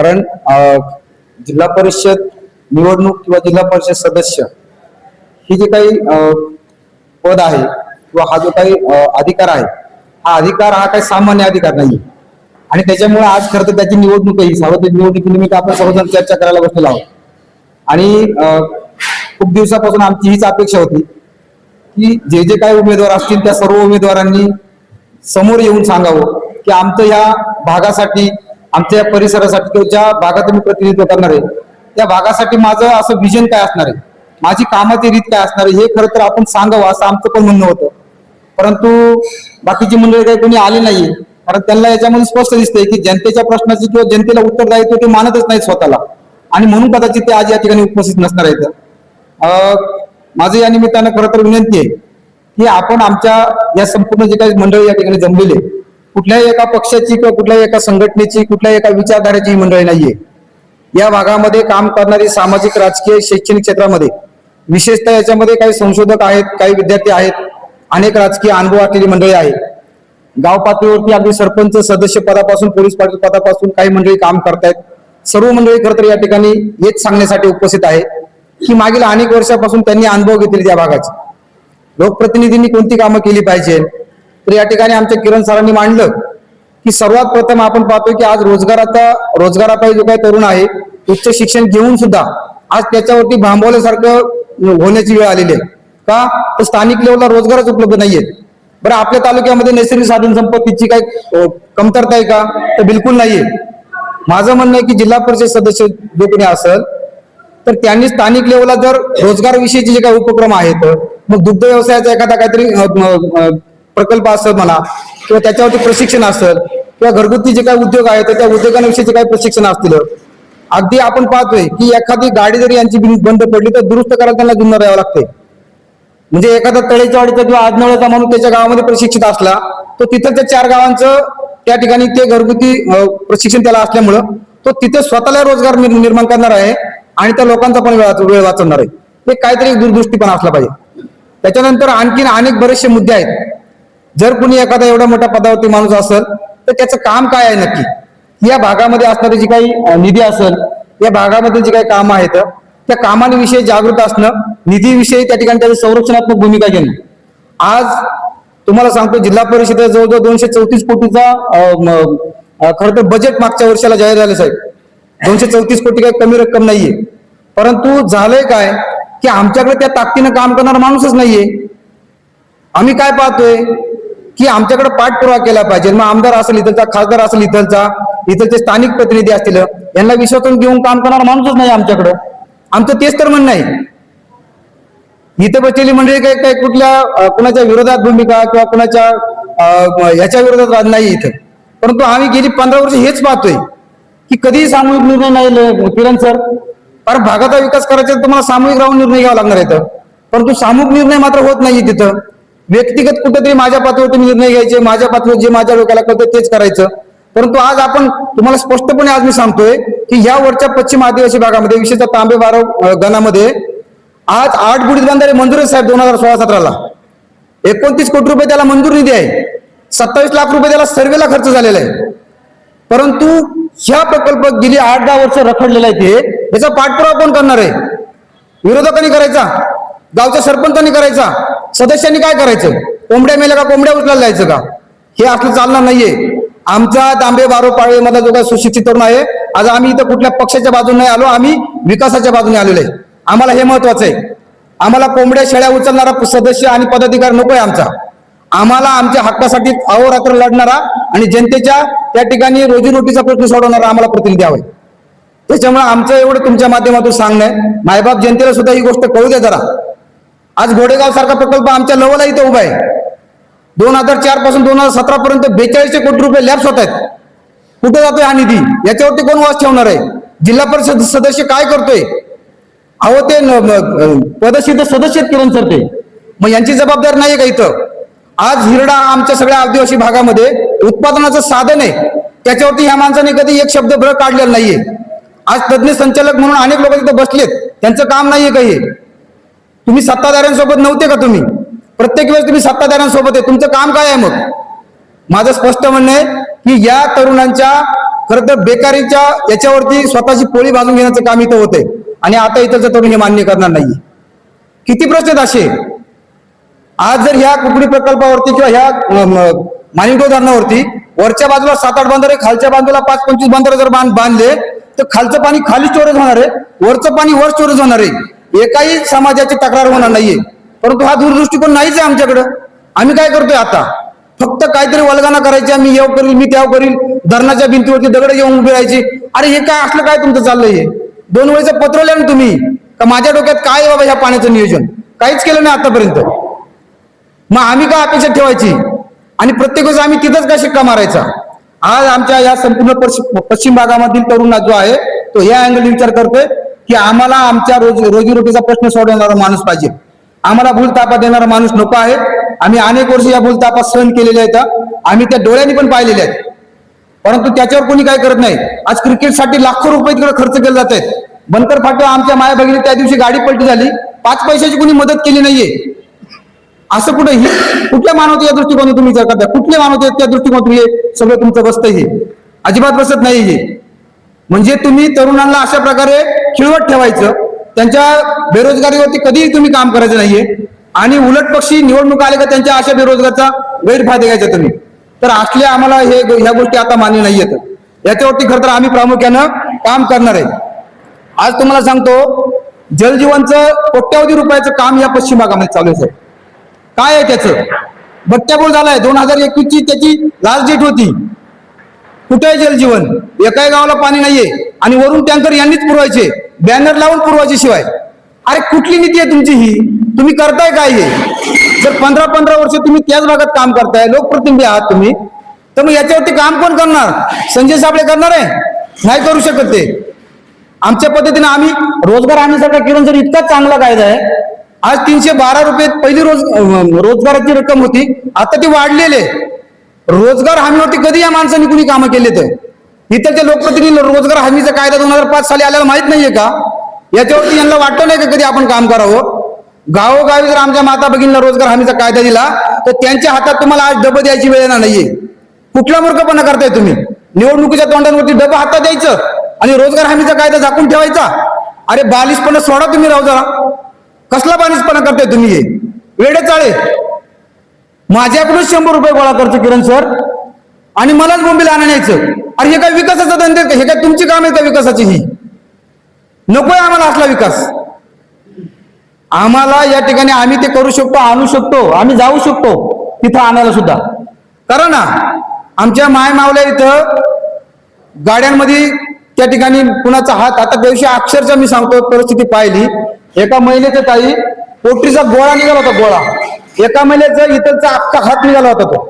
कारण जिल्हा परिषद निवडणूक किंवा जिल्हा परिषद सदस्य ही जे काही पद आहे किंवा हा जो काही अधिकार आहे हा अधिकार हा काही सामान्य अधिकार नाही आणि त्याच्यामुळे आज खरं तर त्याची निवडणूकही सार्वत्रिक निवडणुकीनिमित्त आपण सर्वजण चर्चा करायला बसलेलो आहोत. आणि खूप दिवसापासून आमची हीच अपेक्षा होती की जे जे काही उमेदवार असतील त्या सर्व उमेदवारांनी समोर येऊन सांगावं की आमचं या भागासाठी आमच्या या परिसरासाठी किंवा ज्या भागात मी प्रतिनिधित्व करणार आहे त्या भागासाठी माझं असं विजन काय असणार आहे? माझी कामाची रीत काय असणार आहे? हे खरं तर आपण सांगावं असं आमचं पण म्हणणं होतं. परंतु बाकीची मंडळी काही कोणी आली नाही कारण त्यांना याच्यामध्ये स्पष्ट दिसतंय की जनतेच्या प्रश्नाची किंवा जनतेला उत्तर द्यायचं ते मानतच नाही स्वतःला. आणि म्हणून कदाचित ते आज या ठिकाणी उपस्थित नसणार आहेत. माझं या निमित्तानं खरं तर विनंती आहे की आपण आमच्या या संपूर्ण जे काही मंडळी या ठिकाणी जमलेले कुठल्याही एका पक्षाची किंवा कुठल्याही एका संघटनेची कुठल्याही एका विचारधारेची ही मंडळी नाहीये. या भागामध्ये काम करणारी सामाजिक राजकीय शैक्षणिक क्षेत्रामध्ये विशेषतः याच्यामध्ये काही संशोधक आहेत काही विद्यार्थी आहेत अनेक राजकीय अनुभव असलेली मंडळी आहे गाव पातळीवरती अगदी सरपंच सदस्य पदापासून पोलीस पाटील पदापासून काही मंडळी काम करतायत. सर्व मंडळी खरं तर या ठिकाणी हेच सांगण्यासाठी उपस्थित आहे की मागील अनेक वर्षापासून त्यांनी अनुभव घेतले त्या भागाचे. लोकप्रतिनिधींनी कोणती कामं केली पाहिजे तर या ठिकाणी आमच्या किरण सरांनी मांडलं की सर्वात प्रथम आपण पाहतोय की आज रोजगाराचा रोजगारापाई जो काही तरुण आहे उच्च शिक्षण घेऊन सुद्धा आज त्याच्यावरती भांबवल्यासारखं होण्याची वेळ आलेली आहे. का? तर स्थानिक लेवलला रोजगारच उपलब्ध नाहीये बरं आपल्या तालुक्यामध्ये नैसर्गिक साधन संपत्तीची काही कमतरता आहे का? तर बिलकुल नाहीये. माझं म्हणणं आहे की जिल्हा परिषद सदस्य जो कोणी असेल तर त्यांनी स्थानिक लेवलला जर रोजगार विषयीचे जे काही उपक्रम आहेत मग दुग्ध व्यवसायाचा एखादा काहीतरी प्रकल्प असेल म्हणा किंवा त्याच्यावरती प्रशिक्षण असेल किंवा घरगुती जे काही उद्योग आहेत त्या उद्योगांविषयीचे काही प्रशिक्षण असतील. अगदी आपण पाहतोय की एखादी गाडी जरी यांची बंद पडली तर दुरुस्त करायला त्यांना जुन्नर द्यावं लागते म्हणजे एखादा तळेच्या किंवा आजनवळ्याचा माणूस त्याच्या गावामध्ये प्रशिक्षित असला तर तिथं त्या चार गावांचं त्या ठिकाणी ते घरगुती प्रशिक्षण त्याला असल्यामुळं तो तिथे स्वतःला रोजगार निर्माण करणार आहे आणि त्या लोकांचा पण वेळ वेळ वाचवणार आहे. हे काहीतरी दूरदृष्टी पण असला पाहिजे. त्याच्यानंतर आणखीन अनेक बरेचसे मुद्दे आहेत. जर कुणी एखादा एवढा मोठा पदावरती माणूस असेल तर त्याचं काम काय आहे नक्की? या भागामध्ये असणारी जी काही निधी असेल या भागामध्ये जी काही कामं आहेत त्या कामांविषयी जागृत असणं निधीविषयी त्या ठिकाणी त्याची संरक्षणात्मक भूमिका घेणं. आज तुम्हाला सांगतो जिल्हा परिषदेत जवळजवळ दोनशे चौतीस कोटीचा खर खरं तर बजेट मागच्या वर्षाला जाहीर झाले साहेब. दोनशे चौतीस कोटी काही कमी रक्कम नाहीये. परंतु झालंय काय की आमच्याकडे त्या ताकदीनं काम करणारा माणूसच नाहीये. आम्ही काय पाहतोय की आमच्याकडे पाठपुरावा केला पाहिजे. मग आमदार असेल इथलचा खासदार असेल इथलचा इथलचे स्थानिक प्रतिनिधी असतील यांना विश्वासून घेऊन काम करणार माणूसच नाही आमच्याकडं. आमचं तेच तर म्हणणं आहे. इथं बसलेली मंडळी काय काय कुठल्या कुणाच्या विरोधात भूमिका किंवा कुणाच्या ह्याच्या विरोधात नाही इथं. परंतु आम्ही गेली पंधरा वर्ष हेच पाहतोय की कधीही सामूहिक निर्णय नाही किरण सर. कारण भागाचा विकास करायचा तर तुम्हाला सामूहिक राहून निर्णय घ्यावा लागणार आहे परंतु सामूहिक निर्णय मात्र होत नाही तिथं. व्यक्तिगत कुठेतरी माझ्या पातळीवरती निर्णय घ्यायचे माझ्या पातळीवर जे माझ्या डोक्याला कळतं तेच करायचं. परंतु आज आपण तुम्हाला स्पष्टपणे आज मी सांगतोय की या वरच्या पश्चिम आदिवासी भागामध्ये विशेषतः तांबे बारव गणामध्ये आज आठ बुडीत बांधारे मंजूर साहेब दोन हजार सोळा सतराला. एकोणतीस कोटी रुपये त्याला मंजूर निधी आहे. सत्तावीस लाख रुपये त्याला सर्वेला खर्च झालेला आहे. परंतु ह्या प्रकल्प गेली आठ दहा वर्ष रखडलेला आहे ते. याचा पाठपुरावा कोण करणार आहे? विरोधकांनी करायचा? गावच्या सरपंचांनी करायचा? सदस्यांनी काय करायचं? कोंबड्या मेल्या का कोंबड्या उचलायला जायचं का? हे असलं चालणार नाहीये. आमचा तांबे बारो पाळे मधला जो काही सुशिक्षित तरुण आहे आज आम्ही इथं कुठल्या पक्षाच्या बाजूने आलो आम्ही विकासाच्या बाजूने आलेलो आहे. आम्हाला हे महत्वाचं आहे. आम्हाला कोंबड्या शेळ्या उचलणारा सदस्य आणि पदाधिकारी नको आहे आमचा. आम्हाला आमच्या हक्कासाठी अहोरात्र लढणारा आणि जनतेच्या त्या ठिकाणी रोजीरोटीचा प्रश्न सोडवणारा आम्हाला प्रतिनिधी हवाय त्याच्यामुळे आमचं एवढं तुमच्या माध्यमातून सांगणं आहे. मायबाप जनतेला सुद्धा ही गोष्ट कळू द्या जरा. आज घोडेगाव सारखा प्रकल्प आमच्या लवला इथं उभा आहे. दोन हजार चारपासून दोन हजार सतरा पर्यंत बेचाळीसशे कोटी रुपये लॅप्स होत आहेत. कुठे जातोय हा निधी? याच्यावरती कोण वास ठेवणार आहे? जिल्हा परिषद सदस्य काय करतोय? अहो ते न- पदसिद्ध सदस्य किरण सर ते. मग यांची जबाबदारी नाही का इथं? आज हिरडा आमच्या सगळ्या आदिवासी भागामध्ये उत्पादनाचं साधन आहे. त्याच्यावरती ह्या माणसाने कधी एक शब्द ब्र काढलेला नाहीये. आज तज्ज्ञ संचालक म्हणून अनेक लोक तिथं बसलेत. त्यांचं काम नाहीये काही. तुम्ही सत्ताधाऱ्यांसोबत नव्हते का तुम्ही? प्रत्येक वेळेस तुम्ही सत्ताधाऱ्यांसोबत आहे. तुमचं काम काय आहे मग? माझं स्पष्ट म्हणणं आहे की या तरुणांच्या खरं तर बेकारीच्या याच्यावरती स्वतःची पोळी भाजून घेण्याचं काम इथं होतंय. आणि आता इथं तरुण हे मान्य करणार नाहीये. किती प्रश्न असे? आज जर ह्या कुकडी प्रकल्पावरती किंवा ह्या अम, धरणावरती वरच्या बाजूला सात आठ बांधारे खालच्या बाजूला पाच पंचवीस बांधारे जर बांध बांधले तर खालचं पाणी खाली स्टोरेज होणार आहे. वरचं पाणी वर स्टोरेज होणार आहे. एकाही समाजाची तक्रार होणार नाहीये. परंतु हा दूरदृष्टिकोन नाहीच आहे आमच्याकडं. आम्ही काय करतोय आता? फक्त काहीतरी वलगाना करायची मी येऊ करील मी त्याव करील धरणाच्या भिंतीवरती दगड येऊन उभी राहायची. अरे हे काय असलं काय तुमचं चाललंय हे? दोन वेळेचं पत्र लिहा ना तुम्ही. का माझ्या डोक्यात काय आहे बाबा ह्या पाण्याचं नियोजन? काहीच केलं नाही आतापर्यंत. मग आम्ही काय अपेक्षा ठेवायची? आणि प्रत्येक वेळेस आम्ही तिथंच का शिक्का मारायचा? आज आमच्या या संपूर्ण पश्चिम पश्चिम भागामधील तरुणा जो आहे तो या अँगल विचार करतोय. की आम्हाला आमच्या रोज रोजीरोटीचा प्रश्न सोडवणारा माणूस पाहिजे. आम्हाला भूलतापा देणारा माणूस नको आहे आम्ही अनेक वर्ष या भूलतापा सहन केलेल्या आहेत. आम्ही त्या डोळ्यांनी पण पाहिलेल्या आहेत. परंतु त्याच्यावर कोणी काय करत नाही. आज क्रिकेटसाठी लाखो रुपये तिकडे खर्च केले जात आहेत. बनकर फाटो आमच्या माया भगिनी त्या दिवशी गाडी पलटी झाली. पाच पैशाची कोणी मदत केली नाहीये. असं कुठे ही कुठल्या मानवतेच्या दृष्टिकोनातून तुम्ही विचार करता कुठल्या मानवतेच्या दृष्टिकोनातून हे सगळं तुमचं बसतं हे. अजिबात बसत नाही हे. म्हणजे तुम्ही तरुणांना अशा प्रकारे खिळवत ठेवायचं. त्यांच्या बेरोजगारीवरती कधीही तुम्ही काम करायचं नाहीये. आणि उलट पक्षी निवडणूक आले का त्यांच्या अशा बेरोजगारचा गैरफायदा घ्यायचा तुम्ही. तर असले आम्हाला हे ह्या गोष्टी आता मान्य नाही येत याच्यावरती खरं तर आम्ही प्रामुख्यानं काम करणार आहे. आज तुम्हाला सांगतो जलजीवनचं कोट्यावधी रुपयाचं काम या पश्चिम भागामध्ये चालू आहे काय आहे त्याचं? बट्ट्याबोळ झालाय. दोन हजार एकवीस ची त्याची लास्ट डेट होती. कुठे आहे जलजीवन? एकाही गावाला पाणी नाहीये. आणि वरून टँकर यांनीच पुरवायचे. बॅनर लावून पुरवायचे शिवाय. अरे कुठली नीती आहे तुमची ही? तुम्ही करताय काय हे? जर पंधरा पंधरा वर्ष तुम्ही त्याच भागात काम करताय लोकप्रतिनिधी आहात तुम्ही तर मग याच्यावरती काम कोण करणार? संजय साबळे करणार आहे? नाही करू शकत ते. आमच्या पद्धतीने आम्ही रोजगार आणण्यासारखा किरण जर इतका चांगला कायदा आहे आज तीनशे बारा रुपये पहिली रोज रोजगाराची रक्कम होती आता ती वाढलेली आहे. रोजगार हमीवरती कधी या माणसांनी कुणी कामं केले तर? इतरच्या लोकप्रतिनिधी रोजगार हमीचा कायदा दोन हजार पाच साली आल्याला माहीत नाहीये का? याच्यावरती यांना वाटत नाही का कधी आपण काम करावं? गावोगावी जर आमच्या माता भगिनीला रोजगार हमीचा कायदा दिला तर त्यांच्या हातात तुम्हाला आज डबं द्यायची वेळ येणार नाहीये. कुठला मूर्खपणा करताय तुम्ही? निवडणुकीच्या तोंडांवरती डबं हातात द्यायचं आणि रोजगार हमीचा कायदा झाकून ठेवायचा? अरे बालिशपणा सोडा तुम्ही राहू जरा. कसला बालिशपणा करताय तुम्ही हे? वेडे चाळे माझ्याकडून शंभर रुपये गोळा करतो किरण सर. आणि मलाच मुंबईला आणायचं. अरे हे काय विकासाचा धंदे हे काय तुमची काम आहे का विकासाची ही? नकोय आम्हाला असला विकास. आम्हाला या ठिकाणी आम्ही ते करू शकतो आणू शकतो आम्ही जाऊ शकतो तिथं आणायला सुद्धा. करा ना आमच्या माय मावल्या इथं गाड्यांमध्ये त्या ठिकाणी कुणाचा हात आता दिवशी अक्षरशः मी सांगतो परिस्थिती पाहिली. एका महिलेचा ताई पोटरीचा गोळा निघाला होता गोळा. एका महिलेचा इतरचा अख्खा हात निघाला होता तो.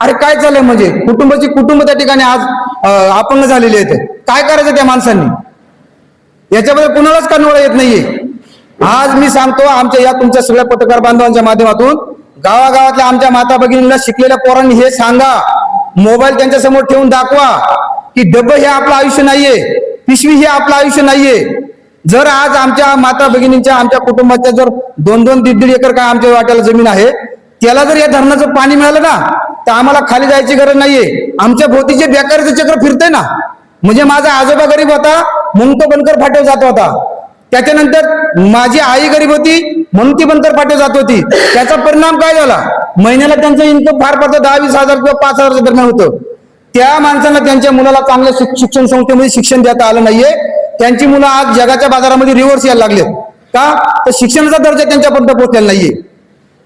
अरे काय चाललंय म्हणजे? कुटुंबाची कुटुंब त्या ठिकाणी आज अपंग झालेली आहेत काय करायचं त्या माणसांनी? याच्यामध्ये कुणालाच कानवळा येत नाहीये. आज मी सांगतो आमच्या या तुमच्या सगळ्या पत्रकार बांधवांच्या माध्यमातून गावागावातल्या आमच्या माता भगिनींना शिकलेल्या पोरांनी हे सांगा. मोबाईल त्यांच्यासमोर ठेवून दाखवा की डब्बं हे आपलं आयुष्य नाहीये पिशवी हे आपलं आयुष्य नाहीये. जर आज आमच्या माता भगिनींच्या आमच्या कुटुंबाच्या जर दोन दोन दीड दीड एकर काय आमच्या वाट्याला जमीन आहे त्याला जर या धरणाचं पाणी मिळालं ना तर आम्हाला खाली जायची गरज नाहीये. आमच्या भोवतीचे बेकारीचं चक्र फिरतंय ना. म्हणजे माझा आजोबा गरीब होता म्हणून तो बनकर फाट्यावर जात होता. त्याच्यानंतर माझी आई गरीब होती म्हणून ती बनकर फाट्यावर जात होती. त्याचा परिणाम काय झाला? महिन्याला त्यांचं इन्कम फार पडतं दहा वीस हजार किंवा पाच हजारच्या दरम्यान होतं. त्या माणसांना त्यांच्या मुलाला चांगल्या शिक्षण संस्थेमध्ये शिक्षण देता आलं नाहीये. त्यांची मुलं आज जगाच्या बाजारामध्ये रिव्हर्स यायला लागलेत. का? तर शिक्षणाचा दर्जा त्यांच्यापर्यंत पोहोचलेला नाहीये.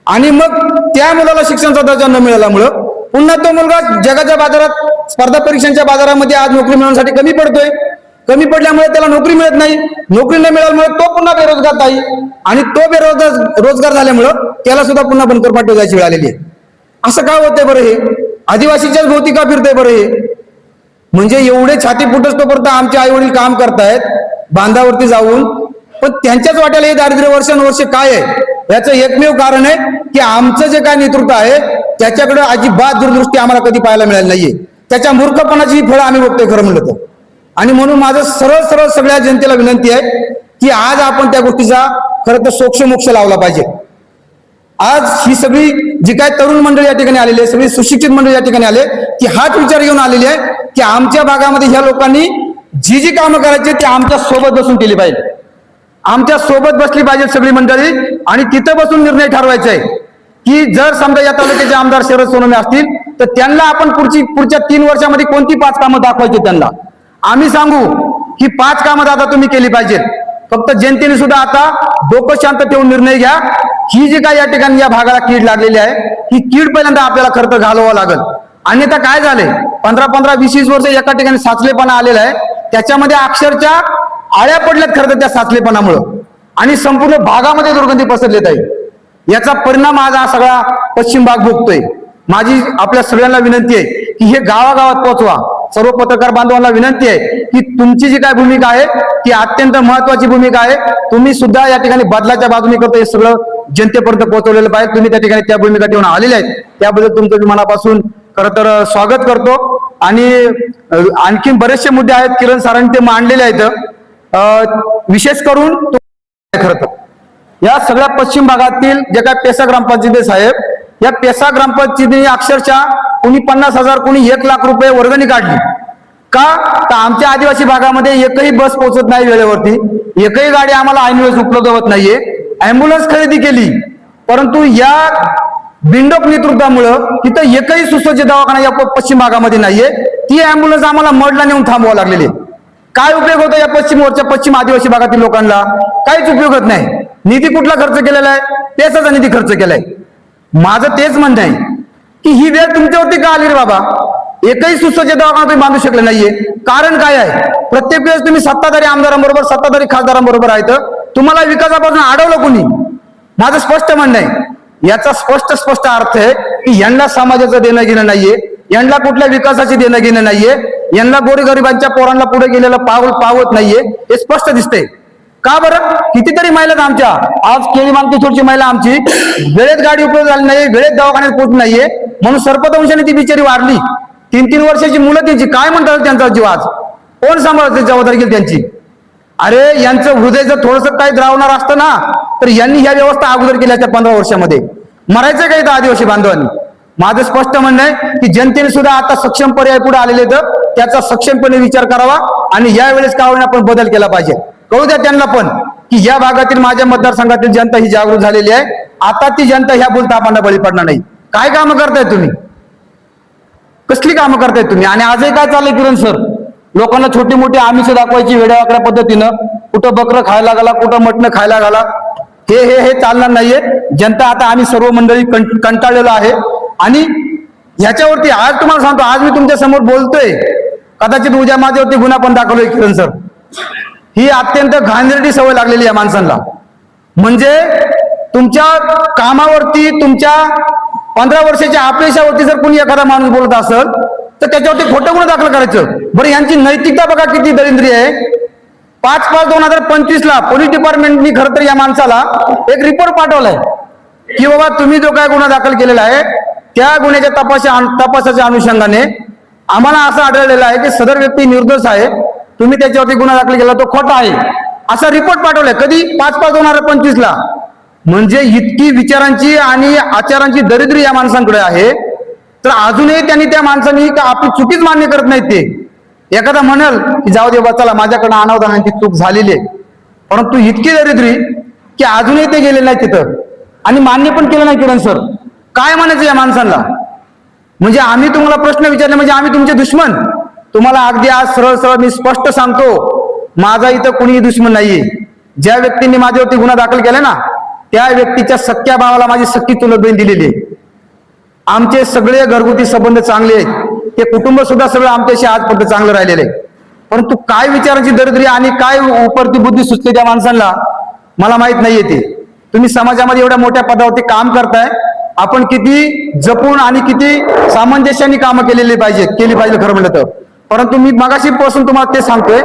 आणि मग त्या मुलाला शिक्षणाचा दर्जा न मिळाल्यामुळं पुन्हा तो मुलगा जगाच्या बाजारात स्पर्धा परीक्षांच्या बाजारामध्ये आज नोकरी मिळवण्यासाठी कमी पडतोय. कमी पडल्यामुळे त्याला नोकरी मिळत नाही. नोकरी न मिळाल्यामुळे तो पुन्हा बेरोजगार नाही आणि तो बेरोजगार रोजगार झाल्यामुळं त्याला सुद्धा पुन्हा बनकर पाठव जायची वेळ आलेली आहे. असं काय होतंय बरं हे? आदिवासीच्याच भोवती का फिरतंय बरं हे? म्हणजे एवढे छाती फुटच तोपर्यंत आमचे आई वडील काम करतायत बांधावरती जाऊन. पण त्यांच्याच वाट्याला हे दारिद्र्य वर्षानुवर्ष काय आहे? याचं एकमेव कारण आहे की आमचं जे काय नेतृत्व आहे त्याच्याकडे अजिबात दूरदृष्टी आम्हाला कधी पाहायला मिळाली नाहीये. त्याच्या मूर्खपणाची ही फळं आम्ही बघतोय खरं म्हणलं तर. आणि म्हणून माझं सरळ सरळ सगळ्या जनतेला विनंती आहे की आज आपण त्या गोष्टीचा खरं तर सोक्ष मोक्ष लावला पाहिजे. आज ही सगळी जी काय तरुण मंडळी या ठिकाणी आलेली आहे सगळी सुशिक्षित मंडळी या ठिकाणी आले की हाच विचार घेऊन आलेली आहे की आमच्या भागामध्ये ह्या लोकांनी जी जी कामं करायची ती आमच्यासोबत बसून केली पाहिजे. आमच्यासोबत बसली पाहिजे सगळी मंडळी आणि तिथं बसून निर्णय ठरवायचा आहे की जर समजा या तालुक्याचे आमदार शरद सोनवणे असतील तर त्यांना आपण पुढची पुढच्या तीन वर्षामध्ये कोणती पाच कामं दाखवायची त्यांना? आम्ही सांगू की पाच कामं आता तुम्ही केली पाहिजेत. फक्त जनतेने सुद्धा आता डोकं शांत ठेवून निर्णय घ्या. ही जी काय या ठिकाणी या भागाला कीड लागलेली आहे ही कीड पहिल्यांदा आपल्याला खर्च घालवावं लागेल. अन्यथा काय झालंय पंधरा पंधरा वीस वीस वर्ष एका ठिकाणी साचलेपणा आलेला आहे. त्याच्यामध्ये अक्षरच्या आळ्या पडल्यात खरं तर त्या साचलेपणामुळं. आणि संपूर्ण भागामध्ये दुर्गंधी पसरलेत आहे. याचा परिणाम आज हा सगळा पश्चिम भाग भोगतोय. माझी आपल्या सगळ्यांना विनंती आहे की हे गावागावात पोहोचवा. सर्व पत्रकार बांधवांना विनंती आहे की तुमची जी काय भूमिका आहे ती अत्यंत महत्वाची भूमिका आहे. तुम्ही सुद्धा या ठिकाणी बदलाच्या बाजूने करतो हे सगळं जनतेपर्यंत पोहोचवलेलं पाहिजे. तुम्ही त्या ठिकाणी त्या भूमिका ठेवून आलेल्या आहेत. त्याबद्दल तुमचं मनापासून खरं तर स्वागत करतो. आणि आणखीन बरेचसे मुद्दे आहेत. किरण सरांनी ते मांडलेले आहेत. विशेष करून तो- तर. या सगळ्या पश्चिम भागातील जे काय पेसा ग्रामपंचायती साहेब या पेसा ग्रामपंचायतीने अक्षरशः कुणी पन्नास हजार कुणी एक लाख रुपये वर्गणी काढली. का? तर आमच्या आदिवासी भागामध्ये एकही बस पोहोचत नाही वेळेवरती. एकही गाडी आम्हाला ऐनवेळेस उपलब्ध होत नाहीये. अँब्युलन्स खरेदी केली. परंतु या बिंडोक नेतृत्वामुळं तिथं एकही सुसज्ज दवाखाना या पश्चिम भागामध्ये नाहीये. ती अँब्युलन्स आम्हाला मडला नेऊन थांबवावं लागलेली काय उपयोग होतो या पश्चिम मोर्चा पश्चिम आदिवासी भागातील लोकांना? काहीच उपयोग होत नाही. निधी कुठला खर्च केलेला आहे? पेसाचा निधी खर्च केलाय. माझं तेच म्हणणं आहे की ही वेळ तुमच्यावरती का आली रे बाबा? एकही सुसज्ज दवाखाना तुम्ही बांधू शकले नाहीये. कारण काय आहे? प्रत्येक वेळेस तुम्ही सत्ताधारी आमदारांबरोबर सत्ताधारी खासदारांबरोबर आहेत. तुम्हाला विकासापासून अडवलं कोणी? माझं स्पष्ट म्हणणं आहे. याचा स्पष्ट स्पष्ट अर्थ आहे की यांना समाजाचं देणं घेणं नाहीये यांना कुठल्या विकासाची देणं घेणं नाहीये यांना गोरगरिबांच्या पोरांना पुढे गेलेलं पावल पावत नाहीये हे स्पष्ट दिसते का बरं? कितीतरी महिला आमच्या. आज केळी मानकेश्वरची महिला आमची. वेळेत गाडी उपलब्ध झाली नाही वेळेत दवाखान्यात पोहोच नाहीये. म्हणून सर्पदंशाने ती बिचारी वारली. तीन तीन वर्षाची मुलं त्यांची काय म्हणतात त्यांचा जीव आज? कोण सांभाळते जबाबदारी घेईल त्यांची? अरे यांचं हृदय जर थोडस काही द्रावणार असतं ना तर यांनी ह्या व्यवस्था अगोदर केल्या त्या पंधरा वर्षामध्ये. मरायचं काही आदिवासी बांधवांनी? माझं स्पष्ट म्हणणं आहे की जनतेने सुद्धा आता सक्षम पर्याय पुढे आलेले तर त्याचा सक्षमपणे विचार करावा आणि यावेळेस का होईना आपण बदल केला पाहिजे. कळू द्या त्यांना पण की या भागातील माझ्या मतदारसंघातील जनता ही जागृत झालेली आहे. आता ती जनता ह्या बोलतापांना बळी पडणार नाही. काय कामं करताय तुम्ही? कसली कामं करताय तुम्ही? आणि आजही काय चाललंय किरण सर? लोकांना छोटी मोठी आमिष दाखवायची वेड्यावाकड्या पद्धतीनं. कुठं बकरं खायला घाला कुठं मटणं खायला घाला. हे हे हे चालणार नाहीये. जनता आता आम्ही सर्व मंडळी कंटाळलेलो आहे. आणि ह्याच्यावरती आज तुम्हाला सांगतो आज मी तुमच्यासमोर बोलतोय. कदाचित उद्या माझ्यावरती गुन्हा पण दाखवलोय किरण सर. ही अत्यंत घाणेरडी सवय लागलेली आहे माणसांना. म्हणजे तुमच्या कामावरती तुमच्या पंधरा वर्षाच्या अपयशावरती जर कोणी एखादा माणूस बोलत असेल तर त्याच्यावरती खोटं गुन्हा दाखल करायचं. बरं यांची नैतिकता बघा किती दरिद्री आहे. पाच पाच दोन हजार पंचवीस ला पोलीस डिपार्टमेंटनी खरं तर या माणसाला एक रिपोर्ट पाठवलाय. की बाबा तुम्ही जो काय गुन्हा दाखल केलेला आहे त्या गुन्ह्याच्या तपासा तपासाच्या अनुषंगाने आम्हाला असं आढळलेलं आहे की सदर व्यक्ती निर्दोष आहे. तुम्ही त्याच्यावरती गुन्हा दाखल केला तो खोटा आहे. असा रिपोर्ट पाठवलाय. कधी? पाच पाच दोन हजार पंचवीस ला म्हणजे इतकी विचारांची आणि आचारांची दरिद्री या माणसांकडे आहे. तर अजूनही त्यांनी त्या माणसांनी आपली चुकीच मान्य करत नाहीत ते? एखादा म्हणाल की जाऊ दे बा चला माझ्याकडनं अनावधानाची चूक झालेली आहे. परंतु इतकी दरिद्री की अजूनही ते गेले नाही तिथं. आणि मान्य पण केलं नाही किरण सर. काय म्हणायचं या माणसांना? म्हणजे आम्ही तुम्हाला प्रश्न विचारले म्हणजे आम्ही तुमचे दुश्मन. तुम्हाला अगदी आज सरळ सरळ मी स्पष्ट सांगतो माझा इथं कुणीही दुश्मन नाहीये. ज्या व्यक्तींनी माझ्यावरती गुन्हा दाखल केला ना त्या व्यक्तीच्या सख्या भावाला माझी सख्खी चुलत बहीण दिलेली आहे. आमचे सगळे घरगुती संबंध चांगले आहेत. ते कुटुंब सुद्धा सगळं आमच्याशी आजपर्यंत चांगलं राहिलेलं आहे. परंतु काय विचारांची दरिद्री आणि काय उपरती बुद्धी सुचते त्या माणसांना मला माहीत नाहीये ते. तुम्ही समाजामध्ये एवढ्या मोठ्या पदावरती काम करताय आपण किती जपून आणि किती सामंजस्याने कामं केलेली पाहिजे केली पाहिजे खरं म्हणलं तर. परंतु मी मगाशी पासून तुम्हाला ते सांगतोय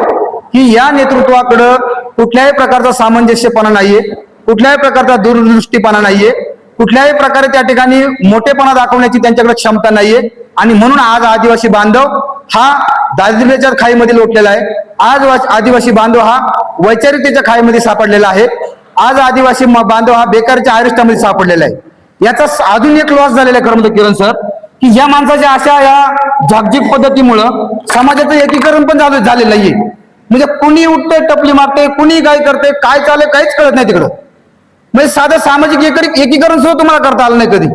की या नेतृत्वाकडं कुठल्याही प्रकारचा सामंजस्यपणा नाहीये कुठल्याही प्रकारचा दूरदृष्टीपणा नाहीये. कुठल्याही प्रकारे त्या ठिकाणी मोठेपणा दाखवण्याची त्यांच्याकडे क्षमता नाहीये. आणि म्हणून आज आदिवासी बांधव हा दारिद्र्याच्या खाईमध्ये लोटलेला आहे. आज आदिवासी बांधव हा वैचारिकतेच्या खाईमध्ये सापडलेला आहे. आज आदिवासी बांधव हा बेकारच्या आयुष्यामध्ये सापडलेला आहे. याचा अजून एक लॉस झालेला आहे खरं किरण सर की ह्या माणसाच्या अशा या जागतिक पद्धतीमुळं समाजाचं एकीकरण पण झालं झालेलं नाहीये. म्हणजे कुणी उठते टपली मारते कुणी काय करते काय चाललंय काहीच कळत नाही तिकडं. म्हणजे साधं सामाजिक एकरी एकीकरण सुद्धा तुम्हाला करता आलं नाही कधी.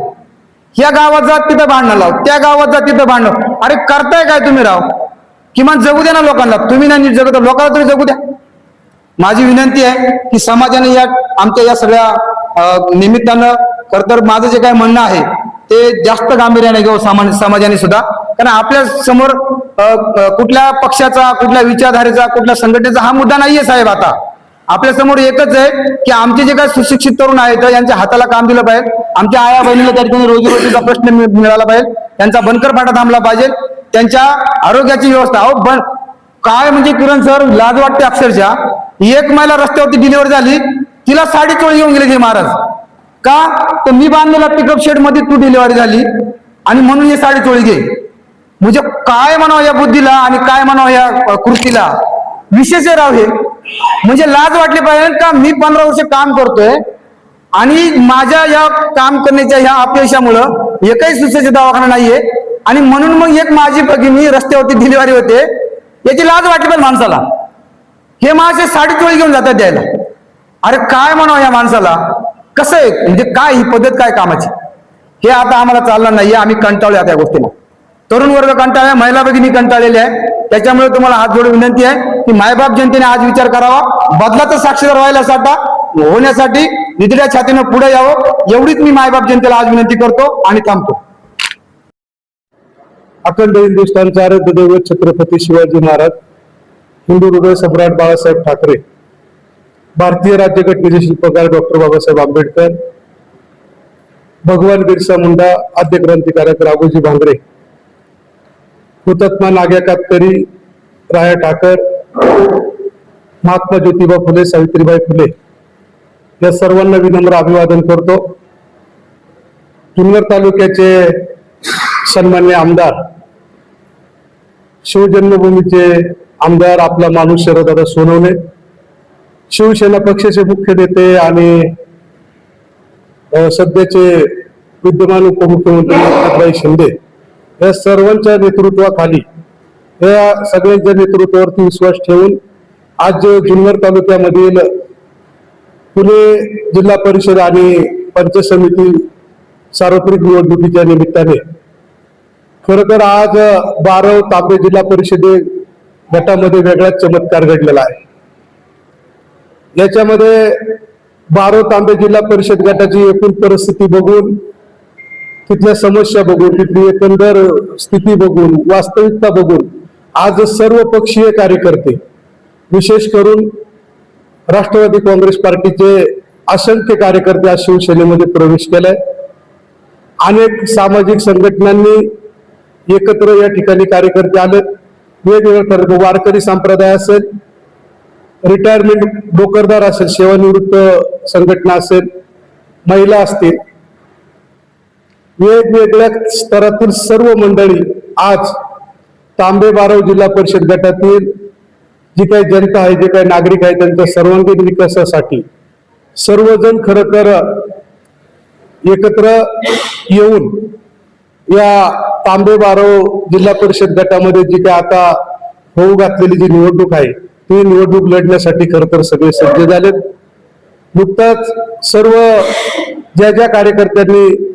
या गावात जात तिथं भांडणं लाव. त्या गावात जा तिथं भांडणं अरे करताय काय तुम्ही राव? किमान जगू द्या ना लोकांना. तुम्ही नाही नीट जगत लोकांना तुम्ही जगू द्या. माझी विनंती आहे की समाजाने या आमच्या या सगळ्या निमित्तानं खर तर माझं जे काय म्हणणं आहे ते जास्त गांभीर्याने घेऊ सामान्य समाजाने सुद्धा. कारण आपल्यासमोर कुठल्या पक्षाचा कुठल्या विचारधारेचा कुठल्या संघटनेचा हा मुद्दा नाहीये साहेब आता. आपल्यासमोर एकच आहे की आमचे जे काय सुशिक्षित तरुण आहेत यांच्या हाताला काम दिलं पाहिजे. आमच्या आया बहिणीला त्या ठिकाणी रोजीरोटीचा प्रश्न मिळाला पाहिजे. त्यांचा बनकर फाटा थांबला पाहिजे. त्यांच्या आरोग्याची व्यवस्था. अहो बन काय म्हणजे किरण सर लाज वाटते अक्षरशः. एक महिला रस्त्यावरती डिलिव्हरी झाली तिला साडी चोळी घेऊन गेले ते महाराज. का? तर मी बांधलेला पिकअप शेडमध्ये तू डिलिव्हरी झाली आणि म्हणून ही साडी चोळी घे. म्हणजे काय म्हणावं या बुद्धीला आणि काय म्हणावं या कृतीला? विशेष राव हे. म्हणजे लाज वाटली पाहिजे का मी पंधरा वर्ष काम करतोय आणि माझ्या या काम करण्याच्या ह्या अपयशामुळं एकही सुसज्ज दवाखाना नाहीये. आणि म्हणून मग एक माझी भगिनी रस्त्यावरती डिलिव्हरी होते. याची लाज वाटली पाहिजे माणसाला. हे माझे साडी चोळी घेऊन जातात द्यायला. अरे काय म्हणावं या माणसाला? कसं आहे? म्हणजे काय ही पद्धत काय कामाची? हे आता आम्हाला चालणार नाहीये. आम्ही कंटाळूया त्या गोष्टीला. तरुण वर्ग कंटाळ्या महिला भगिनी कंटाळलेल्या आहे. त्याच्यामुळे तुम्हाला हात जोडून विनंती आहे की मायबाप जनतेने आज विचार करावा. बदलाचा साक्षीदार व्हायला साठा. होण्यासाठी निधड्या छातीनं पुढे यावं. एवढीच मी मायबाप जनतेला आज विनंती करतो आणि थांबतो. अखंड हिंदुस्थानचे आराध्य दैवत छत्रपती शिवाजी महाराज हिंदू हृदय सम्राट बाळासाहेब ठाकरे भारतीय राज्यघटनेचे शिल्पकार डॉक्टर बाबासाहेब आंबेडकर भगवान बिरसा मुंडा आद्य क्रांतिकारक राघोजी भांगरे हुतात्मा नाग्या कातकरी राया ठाकर महात्मा ज्योतिबा फुले सावित्रीबाई फुले. या सर्वांना विनम्र अभिवादन करतो. जुन्नर तालुक्याचे सन्मान्य आमदार शिवजन्मभूमीचे आमदार आपला माणूस शरदादा सोनवणे शिवसेना पक्षाचे मुख्य नेते आणि सध्याचे विद्यमान उपमुख्यमंत्री एकनाथभाई शिंदे. या सर्वांच्या नेतृत्वाखाली या सगळ्यांच्या नेतृत्वावरती विश्वास ठेवून आज जुन्नर तालुक्यामधील पुणे जिल्हा परिषद आणि पंचायत समिती सार्वत्रिक निवडणुकीच्या निमित्ताने. खर तर आज बारव तांबे जिल्हा परिषदे गटामध्ये वेगळाच चमत्कार घडलेला आहे. याच्यामध्ये बारव तांबे जिल्हा परिषद गटाची एकूण परिस्थिती बघून तिथल्या समस्या बघून तिथली एकंदर स्थिती बघून वास्तविकता बघून आज सर्व पक्षीय कार्यकर्ते विशेष करून राष्ट्रवादी काँग्रेस पार्टीचे असंख्य कार्यकर्ते आज शिवसेनेमध्ये प्रवेश केलाय. अनेक सामाजिक संघटनांनी एकत्र या ठिकाणी कार्यकर्ते आलेत. वेगवेगळ्या ठिकाणी वारकरी संप्रदाय असेल रिटायरमेंट नोकरदार असेल सेवानिवृत्त संघटना असेल महिला असतील वेगवेगळ्या स्तरातील सर्व मंडळी आज तांबे बाराव जिल्हा परिषद गटातील जी काही जनता आहे जे काही नागरिक आहे त्यांच्या सर्वांगीण विकासासाठी सर्वजण खरं तर एकत्र येऊन या तांबे बाराव जिल्हा परिषद गटामध्ये जी काय आता होऊ घातलेली जी निवडणूक आहे ती निवडणूक लढण्यासाठी खरं तर सगळे सज्ज झालेत. नुकताच सर्व ज्या ज्या कार्यकर्त्यांनी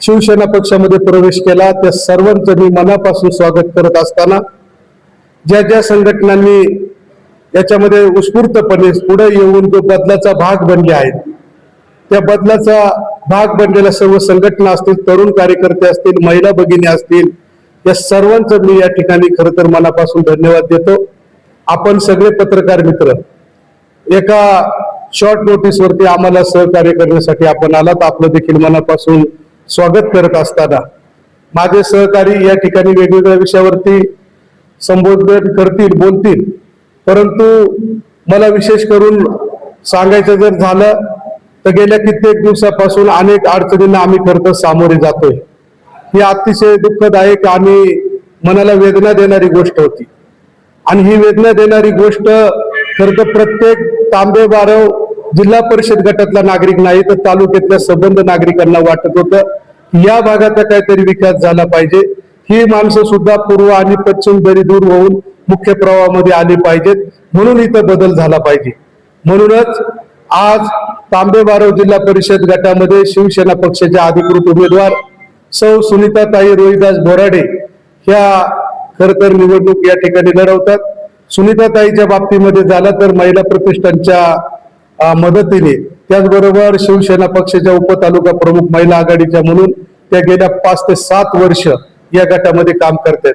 शिवसेना पक्षामध्ये प्रवेश केला त्या सर्वांचं मी मनापासून स्वागत करत असताना ज्या ज्या संघटनांनी याच्यामध्ये उत्स्फूर्तपणे पुढे येऊन जो बदलाचा भाग बनले आहेत त्या बदलाचा भाग बनलेल्या सर्व संघटना असतील तरुण कार्यकर्ते असतील महिला भगिनी असतील या सर्वांचं मी या ठिकाणी खरं तर मनापासून धन्यवाद देतो. आपण सगळे पत्रकार मित्र एका शॉर्ट नोटीस वरती आम्हाला सहकार्य करण्यासाठी आपण आलात. आपलं देखील मनापासून स्वागत करत असताना माझे सहकारी या ठिकाणी वेगवेगळ्या विषयावरती संबोधन करतील बोलतील. परंतु मला विशेष करून सांगायचं जर झालं तर गेल्या कित्येक दिवसापासून अनेक अडचणींना आम्ही खरं सामोरे जातोय. ही अतिशय दुःखदायक आणि मनाला वेदना देणारी गोष्ट होती. आणि ही वेदना देणारी गोष्ट खरं तर प्रत्येक तांबे बारव जिल्हा परिषद गटातला नागरिक नाही तर तालुक्यातल्या संबंध नागरिकांना वाटत होतं या भागाचा काहीतरी विकास झाला पाहिजे. ही माणसं सुद्धा पूर्व आणि पश्चिम दरी दूर होऊन मुख्य प्रवाहामध्ये आली पाहिजेत. म्हणून इथं बदल झाला पाहिजे. म्हणूनच आज तांबे बारव जिल्हा परिषद गटामध्ये शिवसेना पक्षाच्या अधिकृत उमेदवार सौ सुनीताताई रोहिदास बोराडे ह्या खर तर निवडणूक या ठिकाणी लढवतात. सुनीताताईच्या बाबतीमध्ये झाला तर महिला प्रतिष्ठानच्या मदतीने. त्याचबरोबर शिवसेना पक्षाच्या उपतालुका प्रमुख महिला आघाडीच्या म्हणून त्या गेल्या पाच ते सात वर्ष या गटामध्ये काम करतात.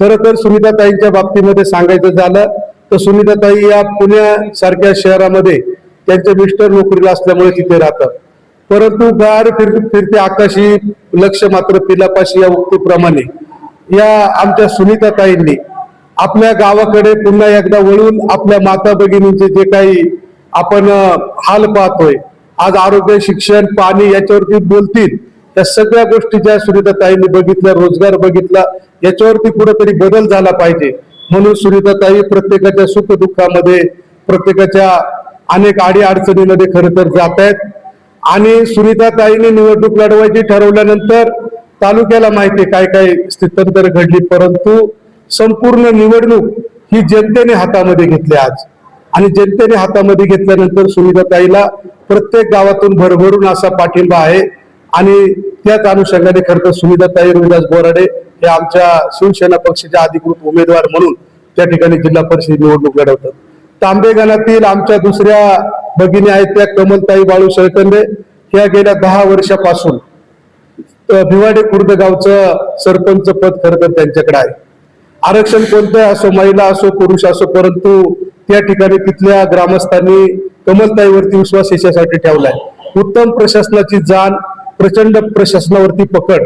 खर तर सुनीताताईंच्या बाबतीमध्ये सांगायचं झालं तर सुनीताताई या पुण्यासारख्या शहरामध्ये त्यांचे मिस्टर नोकरीला असल्यामुळे तिथे राहतात. परंतु गार फिर फिरते आकाशी लक्ष मात्र पिलापाशी या उक्तीप्रमाणे या आमच्या सुनीताताईंनी आपल्या गावाकडे पुन्हा एकदा वळून आपल्या माता भगिनींचे जे काही आपण हाल पाहतोय. आज आरोग्य शिक्षण पाणी याच्यावरती बोलतील. या सगळ्या गोष्टी ज्या सुनीताताईंनी बघितल्या रोजगार बघितला याच्यावरती कुठेतरी बदल झाला पाहिजे. म्हणून सुनीताताई प्रत्येकाच्या सुख दुःखामध्ये प्रत्येकाच्या अनेक आडी अडचणीमध्ये खर तर जात आहेत. आणि सुनीताताईने निवडणूक लढवायची ठरवल्यानंतर तालुक्याला माहिती आहे काय काय स्थित्यंतर घडली. परंतु संपूर्ण निवडणूक ही जनतेने हातामध्ये घेतली आज. आणि जनतेने हातामध्ये घेतल्यानंतर सुनीताताईला प्रत्येक गावातून भरभरून असा पाठिंबा आहे. आणि त्याच अनुषंगाने खरं तर सुनीताताई रविदास बोराडे हे आमच्या शिवसेना पक्षाच्या अधिकृत उमेदवार म्हणून त्या ठिकाणी जिल्हा परिषद निवडणूक लढवतात. तांबेगानातील आमच्या दुसऱ्या भगिनी आहेत त्या कमलताई बाळू सळकंदे. ह्या गेल्या दहा वर्षापासून भिवाडे खुर्द गावचं सरपंच पद खरं तर त्यांच्याकडे आहे. आरक्षण कोणतं असो महिला असो पुरुष असो परंतु त्या ठिकाणी तिथल्या ग्रामस्थांनी कमलताईवरती विश्वास याच्यासाठी ठेवलाय. उत्तम प्रशासनाची जाण प्रचंड प्रशासनावरती पकड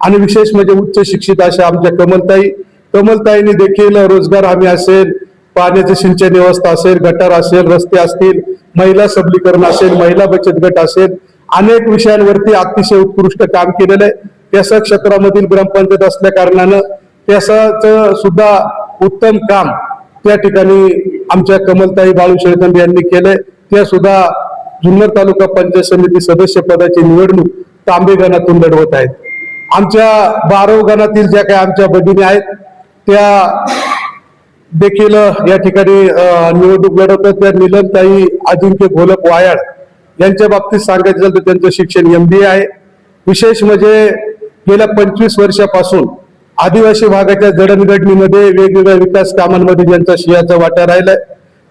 आणि विशेष म्हणजे उच्च शिक्षित अशा आमच्या कमलताई. कमलताईने देखील रोजगार हमी असेल पाण्याचे सिंचन व्यवस्था असेल गटार असेल रस्ते असतील महिला सबलीकरण असेल महिला बचत गट असेल अनेक विषयांवरती अतिशय उत्कृष्ट काम केलेलं आहे. त्यासा क्षेत्रामधील ग्रामपंचायत असल्या कारणानं त्याचं सुद्धा उत्तम काम त्या ठिकाणी आमच्या कमलताई बाळू शेळकंद यांनी केलंय. त्या सुद्धा जुन्नर तालुका पंचायत समिती सदस्य पदाची निवडणूक तांबे गणातून लढवत आहेत. आमच्या बारव गणातील ज्या काही आमच्या भगिनी आहेत त्या देखील या ठिकाणी अ, निवडणूक लढवतात. त्या निलमताई अजिंक्य घोलप वायाळ यांच्या बाबतीत सांगायचं झालं तर त्यांचं शिक्षण एमबीए आहे. विशेष म्हणजे गेल्या पंचवीस वर्षापासून आदिवासी भागाच्या जडणघडणीमध्ये वेगवेगळ्या विकास कामांमध्ये ज्यांचा शियाचा वाटा राहिलाय.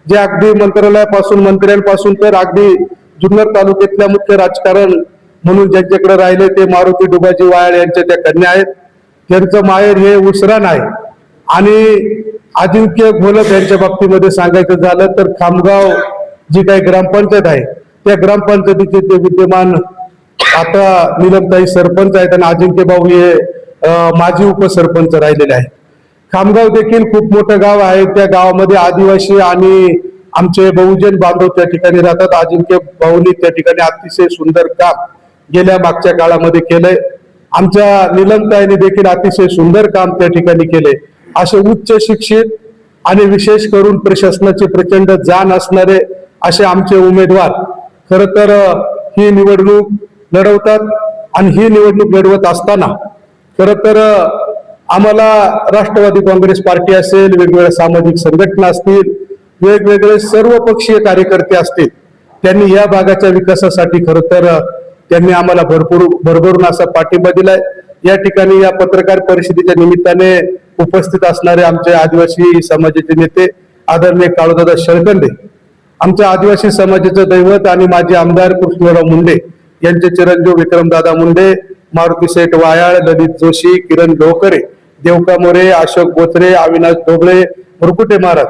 जे अगदी मंत्रालयापासून मंत्र्यांपासून तर अगदी जुन्नर तालुक्यातल्या मुख्य राजकारण म्हणून ज्यांच्याकडे राहिले ते मारुती डुबाजी वायाळ यांच्या त्या कन्या आहेत. त्यांचं माहेर हे उसराण आहे. आणि अजिंक्य घोलप यांच्या बाबतीमध्ये सांगायचं झालं तर खामगाव जी काही ग्रामपंचायत आहे त्या ग्रामपंचायतीचे ते विद्यमान आता निलमताई सरपंच आहेत आणि अजिंक्य भाऊ हे माजी उपसरपंच राहिलेले आहेत. खामगाव देखील खूप मोठं गाव आहे. त्या गावामध्ये आदिवासी आणि आमचे बहुजन बांधव त्या ठिकाणी राहतात. अजिंक्य भाऊनी त्या ठिकाणी अतिशय सुंदर काम गेल्या मागच्या काळामध्ये केलंय. आमच्या निलमताईने देखील अतिशय सुंदर काम त्या ठिकाणी केले असे उच्च शिक्षित आणि विशेष करून प्रशासनाचे प्रचंड जाण असणारे असे आमचे उमेदवार खर तर ही निवडणूक लढवतात आणि ही निवडणूक लढवत असताना खर तर आम्हाला राष्ट्रवादी काँग्रेस पार्टी असेल वेगवेगळ्या सामाजिक संघटना असतील वेगवेगळे सर्व पक्षीय कार्यकर्ते असतील त्यांनी या भागाच्या विकासासाठी खर तर त्यांनी आम्हाला भरपूर भरभरून असा पाठिंबा दिलाय. या ठिकाणी या पत्रकार परिषदेच्या निमित्ताने उपस्थित असणारे आमचे आदिवासी समाजाचे नेते आदरणीय काळूदादा शळकंदे आमच्या आदिवासी समाजाचं दैवत आणि माजी आमदार कृष्णराव मुंडे यांचे चिरंजीव विक्रमदादा मुंडे मारुती सेठ वायाळ ललित जोशी किरण लोकरे देवका मोरे अशोक बोचरे अविनाश ढोबळे मुरकुटे महाराज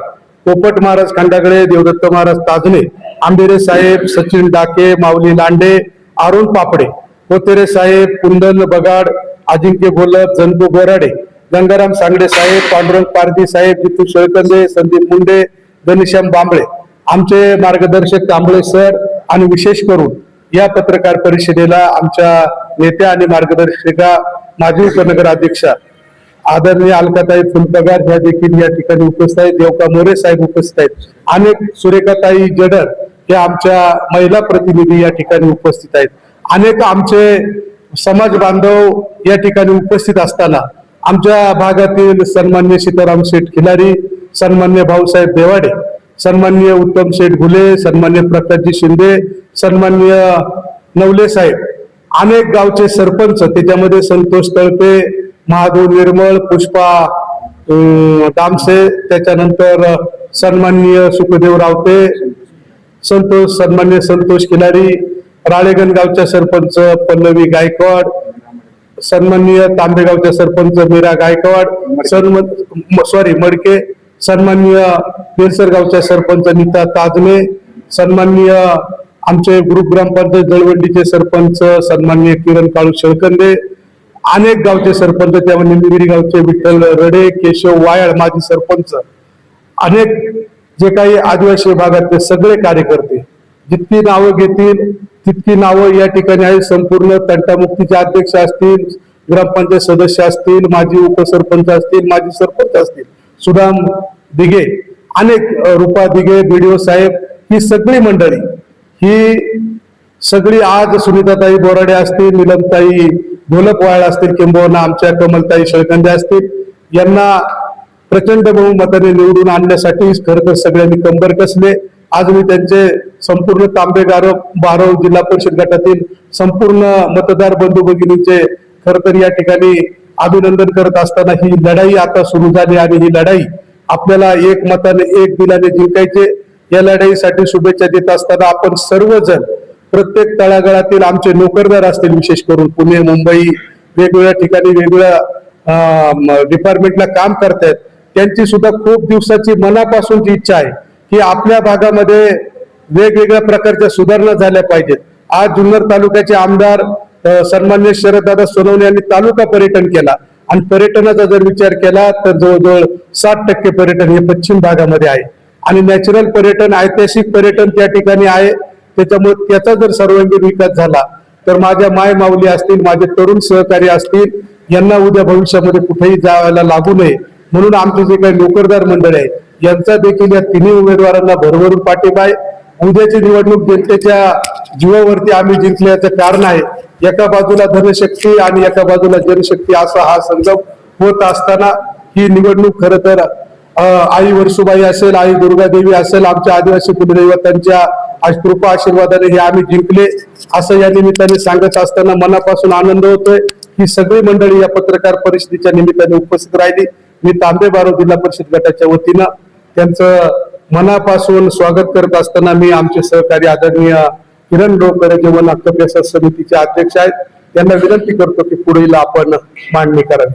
पोपट महाराज खंडागळे देवदत्त महाराज ताजणे आंबेरे साहेब सचिन डाके माऊली लांडे अरुण पापडे कोतेरे साहेब कुंदन बगाड अजिंक्य गोलप जनकू बोराडे गंगाराम सांगडे साहेब पांडुरंग पारधी साहेब जितू शळकंदे संदीप मुंडे घनश्याम बांबळे. आमचे मार्गदर्शक तांबळे सर आणि विशेष करून या पत्रकार परिषदेला आमच्या नेत्या आणि मार्गदर्शिका माजी उपनगर अध्यक्षा आदरणीय अलकाताई फुलपगार ह्या देखील या ठिकाणी उपस्थित आहेत. देवका मोरे साहेब उपस्थित आहेत. अनेक सुरेखाताई जडर हे आमच्या महिला प्रतिनिधी या ठिकाणी उपस्थित आहेत. अनेक आमचे समाज बांधव या ठिकाणी उपस्थित असताना आमच्या भागातील सन्मान्य सीताराम शेठ खिलारी सन्मान्य भाऊसाहेब देवाडे सन्मान्य उत्तम शेठ घुले सन्मान्य प्रकाशजी शिंदे सन्मान्य नवले साहेब अनेक गावचे सरपंच त्याच्यामध्ये संतोष तळपे महादेव निर्मळ पुष्पा दामसे त्याच्यानंतर सन्माननीय सुखदेव रावते संतोष सन्मान्य संतोष किनारी राळेगण गावच्या सरपंच पल्लवी गायकवाड सन्माननीय तांबेगावच्या सरपंच मीरा गायकवाड सन्म सॉरी मडके सन्माननीय गावच्या सरपंच नीता ताजमे सन्माननीय आमचे ग्रुप ग्रामपंचायत जळवंडीचे सरपंच सन्मान्य किरण काळू शेळकंदे अनेक गावचे सरपंच त्यामध्ये निमिरी गावचे विठ्ठल रडे केशव वायाळ माजी सरपंच अनेक जे काही आदिवासी भागातले सगळे कार्यकर्ते जितकी नावं घेतील तितकी नावं या ठिकाणी आहे संपूर्ण तंटामुक्तीचे अध्यक्ष असतील ग्रामपंचायत सदस्य असतील माजी उपसरपंच असतील माजी सरपंच असतील. सुदाम दिघे अनेक अ, रुपा दिघे बीडीओ साहेब ही सगळी मंडळी ही सगळी आज सुनीताताई बोराडे असतील निलमताई ढोलकवाळ असतील किंबहुना आमच्या कमलताई शेळकंदे असतील यांना प्रचंड बहुमताने निवडून आणण्यासाठी खरं तर सगळ्यांनी कंबर कसले. आज मी त्यांचे संपूर्ण तांबे गारव बारव जिल्हा परिषद गटातील संपूर्ण मतदार बंधू भगिनीचे खर तर या ठिकाणी अभिनंदन करत असताना ही लढाई आता सुरू झाली आणि ही लढाई आपल्याला एक मताने एक दिलाने जिंकायचे या लढाईसाठी शुभेच्छा देत असताना आपण सर्वजण प्रत्येक तळागाळातील आमचे नोकरदार असतील विशेष करून पुणे मुंबई वेगवेगळ्या ठिकाणी वेगवेगळ्या डिपार्टमेंटला काम करतायत. त्यांची सुद्धा खूप दिवसाची मनापासूनची इच्छा आहे की आपल्या भागामध्ये वेगवेगळ्या प्रकारच्या सुधारणा झाल्या पाहिजेत. आज जुन्नर तालुक्याचे आमदार सन्मान्य शरददादा सोनवणे यांनी तालुका पर्यटन केला. आणि पर्यटनाचा जर विचार केला तर जवळजवळ साठ टक्के पर्यटन हे पश्चिम भागामध्ये आहे. आणि नॅचरल पर्यटन ऐतिहासिक पर्यटन त्या ठिकाणी आहे. त्याच्यामुळे त्याचा जर सर्वांगीण विकास झाला तर माझ्या माय माऊली असतील माझे तरुण सहकारी असतील यांना उद्या भविष्यामध्ये कुठेही जायला लागू नये. म्हणून आमचे जे काही नोकरदार मंडळ आहे यांचा देखील या तिन्ही उमेदवारांना भरभरून पाठिंबा आहे. उद्याची निवडणूक जनतेच्या जीवावरती आम्ही जिंकल्याचं कारण आहे. एका बाजूला धनशक्ती आणि एका बाजूला जनशक्ती असा हा संगम होत असताना ही निवडणूक खरं तर आई वर्सुबाई असेल आई दुर्गादेवी असेल आमच्या आदिवासी कुलदैवतांच्या आज कृपा आशीर्वादाने हे आम्ही जिंकले. असं या निमित्ताने सांगत असताना मनापासून आनंद होतोय. ही सगळी मंडळी या पत्रकार परिषदेच्या निमित्ताने उपस्थित राहिली. मी तांबे बारो जिल्हा परिषद गटाच्या वतीनं त्यांचं मनापासून स्वागत करत असताना मी आमचे सहकारी आदरणीय किरण डोकर जे वन हक्क समितीचे अध्यक्ष आहेत त्यांना विनंती करतो की पुढील आपण मांडणी करावी.